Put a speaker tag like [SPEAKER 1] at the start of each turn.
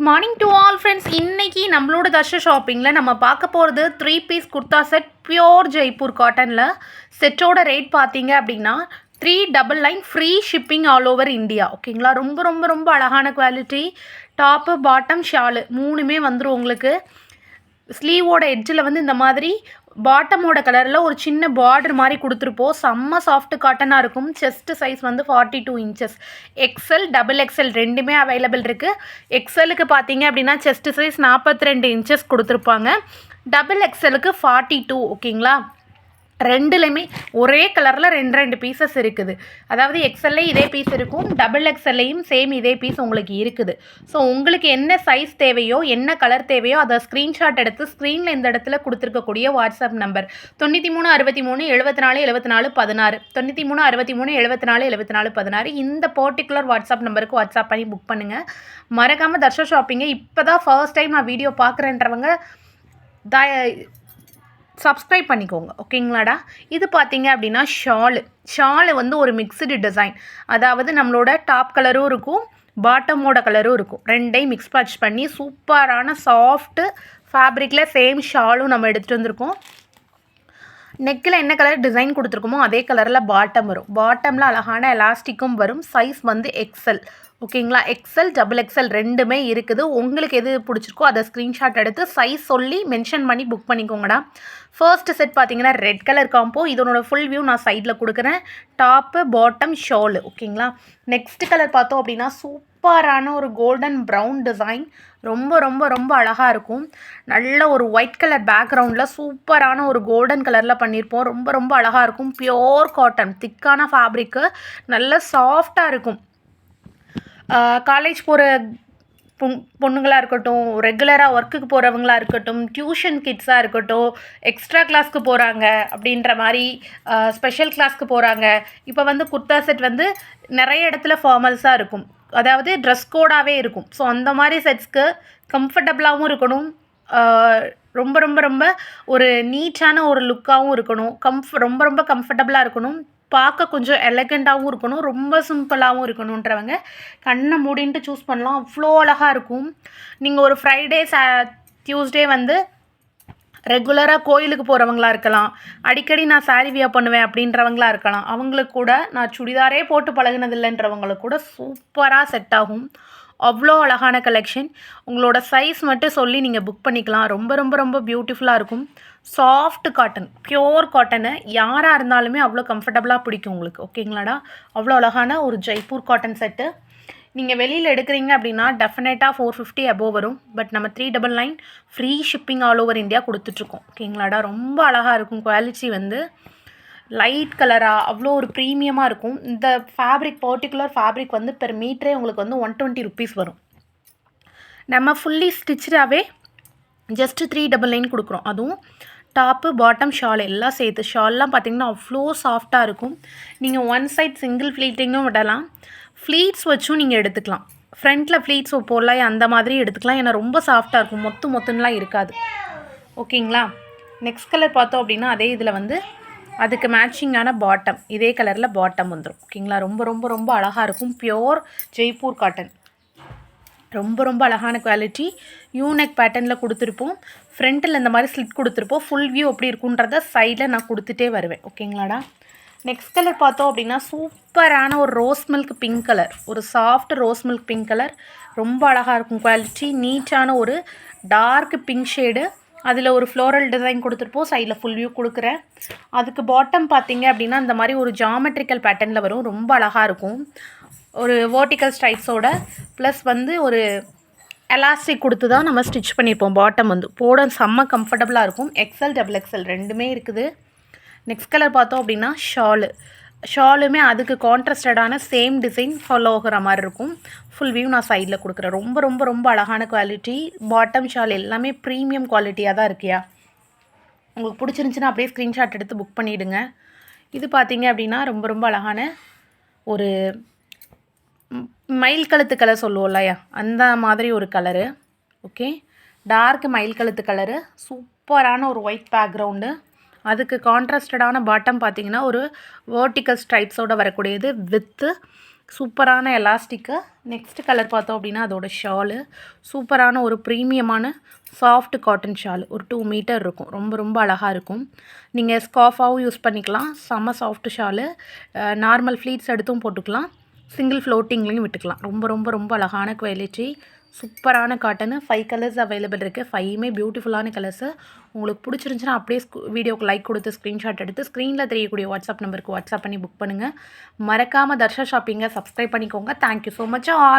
[SPEAKER 1] Good morning to all friends. இன்னைக்கு நம்மளோட தர்ஷ ஷாப்பிங்கில் நம்ம பார்க்க போகிறது three piece kurta set pure Jaipur காட்டனில் செட்டோட ரேட் பார்த்தீங்க அப்படின்னா three double nine free shipping all over India ஓகேங்களா ரொம்ப ரொம்ப ரொம்ப அழகான குவாலிட்டி டாப்பு பாட்டம் ஷாலு மூணுமே வந்துடும் உங்களுக்கு. ஸ்லீவோட எட்ஜில் வந்து இந்த மாதிரி பாட்டமோட கலரில் ஒரு சின்ன பார்டர் மாதிரி கொடுத்துருப்போம். செம்ம சாஃப்ட் காட்டனாக இருக்கும். செஸ்ட் சைஸ் வந்து forty two inches XL double XL ரெண்டுமே அவைலபிள் இருக்குது எக்ஸலுக்கு பார்த்தீங்க அப்படின்னா செஸ்ட் சைஸ் நாற்பத்தி ரெண்டு இன்ச்சஸ் கொடுத்துருப்பாங்க. டபுள் எக்ஸலுக்கு ஃபார்ட்டி டூ ஓகேங்களா ரெண்டுலையுமே ஒரே கலரில் ரெண்டு ரெண்டு பீசஸ் இருக்குது. அதாவது எக்ஸ்எல்லையும் இதே பீஸ் இருக்கும். டபுள் எக்ஸ்எல்லையும் சேம் இதே பீஸ் உங்களுக்கு இருக்குது. ஸோ உங்களுக்கு என்ன சைஸ் தேவையோ என்ன கலர் தேவையோ அதை ஸ்க்ரீன்ஷாட் எடுத்து ஸ்க்ரீனில் இந்த இடத்துல கொடுத்துருக்கக்கூடிய வாட்ஸ்அப் நம்பர் தொண்ணூற்றி மூணு அறுபத்தி மூணு எழுபத்தி நாலு எழுபத்தி நாலு பதினாறு. தொண்ணூற்றி மூணு அறுபத்தி மூணு எழுபத்தி நாலு எழுபத்தி நாலு பதினாறு. இந்த பர்டிகுலர் வாட்ஸ்அப் நம்பருக்கு வாட்ஸ்அப் பண்ணி புக் பண்ணுங்கள் மறக்காமல் தர்ஷா ஷாப்பிங்கை இப்போ தான் ஃபர்ஸ்ட் டைம் நான் வீடியோ பார்க்குறேன்றவங்க தய சப்ஸ்கிரைப் பண்ணிக்கோங்க ஓகேங்களாடா? இது பார்த்தீங்க அப்படின்னா ஷாலு ஷாலு வந்து ஒரு மிக்சடு டிசைன் அதாவது நம்மளோட டாப் கலரும் இருக்கும் பாட்டமோட கலரும் இருக்கும். ரெண்டையும் மிக்ஸ் பாட்ச் பண்ணி சூப்பரான சாஃப்ட்டு ஃபேப்ரிக்கில் சேம் ஷாலும் நம்ம எடுத்துகிட்டு வந்திருக்கோம். நெக்கில் என்ன கலர் டிசைன் கொடுத்துருக்கோமோ அதே கலரில் பாட்டம் வரும். பாட்டமில் அழகான எலாஸ்டிக்கும் வரும். சைஸ் வந்து எக்ஸல் ஓகேங்களா? எக்ஸல் டபுள் எக்ஸல் ரெண்டுமே இருக்குது. உங்களுக்கு எது பிடிச்சிருக்கோ அதை ஸ்க்ரீன்ஷாட் எடுத்து சைஸ் சொல்லி மென்ஷன் பண்ணி புக் பண்ணிக்கோங்கடா. ஃபர்ஸ்ட் செட் பார்த்தீங்கன்னா ரெட் கலர் காம்போ இதனோட ஃபுல் வியூ நான் சைடில் கொடுக்குறேன். டாப்பு பாட்டம் ஷாலு ஓகேங்களா? நெக்ஸ்ட் கலர் பார்த்தோம் அப்படின்னா சூப்பரான ஒரு கோல்டன் ப்ரௌன் டிசைன் ரொம்ப ரொம்ப ரொம்ப அழகாக இருக்கும். நல்ல ஒரு ஒயிட் கலர் பேக்ரவுண்டில் சூப்பரான ஒரு கோல்டன் கலரில் பண்ணியிருப்போம். ரொம்ப ரொம்ப அழகாக இருக்கும். பியோர் காட்டன் திக்கான ஃபேப்ரிக்கு நல்ல சாஃப்டாக இருக்கும். காலேஜ் போகிற பொண் பொண்ணுங்களாக இருக்கட்டும் ரெகுலராக ஒர்க்குக்கு போகிறவங்களா இருக்கட்டும் டியூஷன் கிட்ஸாக இருக்கட்டும் எக்ஸ்ட்ரா கிளாஸ்க்கு போகிறாங்க அப்படின்ற மாதிரி ஸ்பெஷல் கிளாஸ்க்கு போகிறாங்க இப்போ வந்து குர்தா செட் வந்து நிறைய இடத்துல ஃபார்மல்ஸாக இருக்கும். அதாவது ட்ரெஸ் கோடாகவே இருக்கும். ஸோ அந்த மாதிரி செட்ஸ்க்கு கம்ஃபர்டபுளாகவும் இருக்கணும். ரொம்ப ரொம்ப ரொம்ப ஒரு நீட்டான ஒரு லுக்காகவும் இருக்கணும். கம்ஃப் ரொம்ப ரொம்ப கம்ஃபர்டபுளாக இருக்கணும். பார்க்க கொஞ்சம் எலகண்ட்டாகவும் இருக்கணும் ரொம்ப சிம்பிளாகவும் இருக்கணுன்றவங்க கண்ணை மூடின்ட்டு சூஸ் பண்ணலாம். அவ்வளோ அழகாக இருக்கும். நீங்கள் ஒரு ஃப்ரைடே சா டியூஸ்டே வந்து ரெகுலராக கோயிலுக்கு போகிறவங்களா இருக்கலாம். அடிக்கடி நான் சாரி வியா பண்ணுவேன் அப்படின்றவங்களா இருக்கலாம். அவங்களுக்கு கூட நான் சுடிதாரே போட்டு பழகினதில்லைன்றவங்களுக்கு கூட சூப்பராக செட் ஆகும். அவ்வளோ அழகான கலெக்ஷன் உங்களோட சைஸ் மட்டும் சொல்லி நீங்கள் புக் பண்ணிக்கலாம். ரொம்ப ரொம்ப ரொம்ப பியூட்டிஃபுல்லாக இருக்கும். சாஃப்ட் காட்டன் பியோர் காட்டனை யாராக இருந்தாலுமே அவ்வளோ கம்ஃபர்டபுளாக பிடிக்கும் உங்களுக்கு. ஓகேங்களாடா அவ்வளோ அழகான ஒரு ஜெய்ப்பூர் காட்டன் செட்டு நீங்கள் வெளியில் எடுக்கிறீங்க அப்படின்னா டெஃபினட்டாக ஃபோர் ஃபிஃப்டி அபோவ் வரும். பட் நம்ம three double nine free shipping all over India கொடுத்துட்ருக்கோம் ஓகேங்களாடா ரொம்ப அழகாக இருக்கும் குவாலிட்டி வந்து. லைட் கலராக அவ்வளோ ஒரு ப்ரீமியமாக இருக்கும். இந்த ஃபேப்ரிக் பர்டிகுலர் ஃபேப்ரிக் வந்து பெர் மீட்டரே உங்களுக்கு வந்து ஒன் டுவெண்ட்டி ருப்பீஸ் வரும். நம்ம ஃபுல்லி ஸ்டிச்சாகவே ஜஸ்ட்டு த்ரீ டபுள் நைன் கொடுக்குறோம். அதுவும் டாப்பு பாட்டம் ஷால் எல்லாம் சேர்த்து. ஷால்லாம் பார்த்தீங்கன்னா அவ்வளோ சாஃப்டாக இருக்கும். நீங்கள் ஒன் சைட் சிங்கிள் ஃப்ளீட்டிங்கும் விடலாம். ஃப்ளீட்ஸ் வச்சும் நீங்கள் எடுத்துக்கலாம். ஃப்ரண்ட்டில் ஃப்ளீட்ஸ் போடலாம் அந்த மாதிரி எடுத்துக்கலாம். ஏன்னா ரொம்ப சாஃப்டாக இருக்கும். மொத்து மொத்துன்னெலாம் இருக்காது. ஓகேங்களா நெக்ஸ்ட் கலர் பார்த்தோம் அப்படின்னா அதே இதில் வந்து அதுக்கு மேட்சிங்கான பாட்டம் இதே கலரில் பாட்டம் வந்துடும் ஓகேங்களா ரொம்ப ரொம்ப ரொம்ப அழகாக இருக்கும். பியோர் ஜெய்ப்பூர் காட்டன் ரொம்ப ரொம்ப அழகான குவாலிட்டி யூனெக் பேட்டர்னில் கொடுத்துருப்போம். ஃப்ரண்ட்டில் இந்த மாதிரி ஸ்லிட் கொடுத்துருப்போம். ஃபுல் வியூ எப்படி இருக்குன்றத சைடில் நான் கொடுத்துட்டே வருவேன். ஓகேங்களாடா நெக்ஸ்ட் கலர் பார்த்தோம் அப்படின்னா சூப்பரான ஒரு ரோஸ் மில்க் பிங்க் கலர் ஒரு soft rose milk pink colour ரொம்ப அழகாக இருக்கும் குவாலிட்டி நீட்டான ஒரு டார்க் பிங்க் ஷேடு அதில் ஒரு ஃப்ளோரல் டிசைன் கொடுத்துருப்போம் சைடில் ஃபுல் வியூ கொடுக்குறேன். அதுக்கு பாட்டம் பார்த்தீங்க அப்படின்னா இந்த மாதிரி ஒரு ஜாமெட்ரிக்கல் பேட்டர்னில் வரும். ரொம்ப அழகாக இருக்கும். ஒரு வேர்ட்டிக்கல் ஸ்ட்ரைப்ஸோட ப்ளஸ் வந்து ஒரு எலாஸ்டிக் கொடுத்து தான் நம்ம ஸ்டிச் பண்ணியிருப்போம் பாட்டம் வந்து. போட செம்ம கம்ஃபர்டபுளாக இருக்கும். எக்ஸல் டபுள் எக்ஸல் ரெண்டுமே இருக்குது. நெக்ஸ்ட் கலர் பார்த்தோம் அப்படின்னா ஷாலு ஷாலுமே அதுக்கு கான்ட்ராஸ்டடான சேம் டிசைன் ஃபாலோ ஆகிற மாதிரி இருக்கும். ஃபுல் வியூ நான் சைடில் கொடுக்குறேன். ரொம்ப ரொம்ப ரொம்ப அழகான குவாலிட்டி பாட்டம் ஷால் எல்லாமே ப்ரீமியம் குவாலிட்டியாக தான் இருக்கியா? உங்களுக்கு பிடிச்சிருந்துச்சின்னா அப்படியே ஸ்க்ரீன்ஷாட் எடுத்து புக் பண்ணிவிடுங்க இது பார்த்தீங்க அப்படின்னா ரொம்ப ரொம்ப அழகான ஒரு மயில் கழுத்து கலர் சொல்லுவோம் இல்லையா? அந்த மாதிரி ஒரு கலரு ஓகே டார்க் மயில் கழுத்து கலரு சூப்பரான ஒரு ஒயிட் பேக்ரவுண்டு அதுக்கு கான்ட்ராஸ்டடான பாட்டம் பார்த்தீங்கன்னா ஒரு வேர்ட்டிக்கல் ஸ்ட்ரைப்ஸோடு வரக்கூடியது வித்து சூப்பரான எலாஸ்டிக்கு நெக்ஸ்ட் கலர் பார்த்தோம் அப்படின்னா அதோட ஷாலு சூப்பரான ஒரு ப்ரீமியமான சாஃப்ட் காட்டன் ஷால் ஒரு டூ மீட்டர் இருக்கும். ரொம்ப ரொம்ப அழகாக இருக்கும். நீங்கள் ஸ்காஃபாகவும் யூஸ் பண்ணிக்கலாம். செம்ம சாஃப்ட் ஷாலு நார்மல் ஃப்ளீட்ஸ் எடுத்தும் போட்டுக்கலாம். சிங்கிள் ஃப்ளோட்டிங்லேயும் விட்டுக்கலாம். ரொம்ப ரொம்ப ரொம்ப அழகான குவாலிட்டி சூப்பரான காட்டனு. ஃபைவ் கலர்ஸ் அவைலபிள் இருக்குது ஃபைவுமே பியூட்டிஃபுல்லான கலர்ஸு உங்களுக்கு பிடிச்சிருந்துச்சின்னா அப்படியே வீடியோக்கு லைக் கொடுத்து ஸ்க்ரீன்ஷாட் எடுத்து ஸ்க்ரீனில் தெரியக்கூடிய வாட்ஸ்அப் நம்பருக்கு வாட்ஸ்அப் பண்ணி புக் பண்ணுங்கள் மறக்காமல் தர்ஷா ஷாப்பிங்கை சப்ஸ்கிரைப் பண்ணிக்கோங்க. Thank you so much all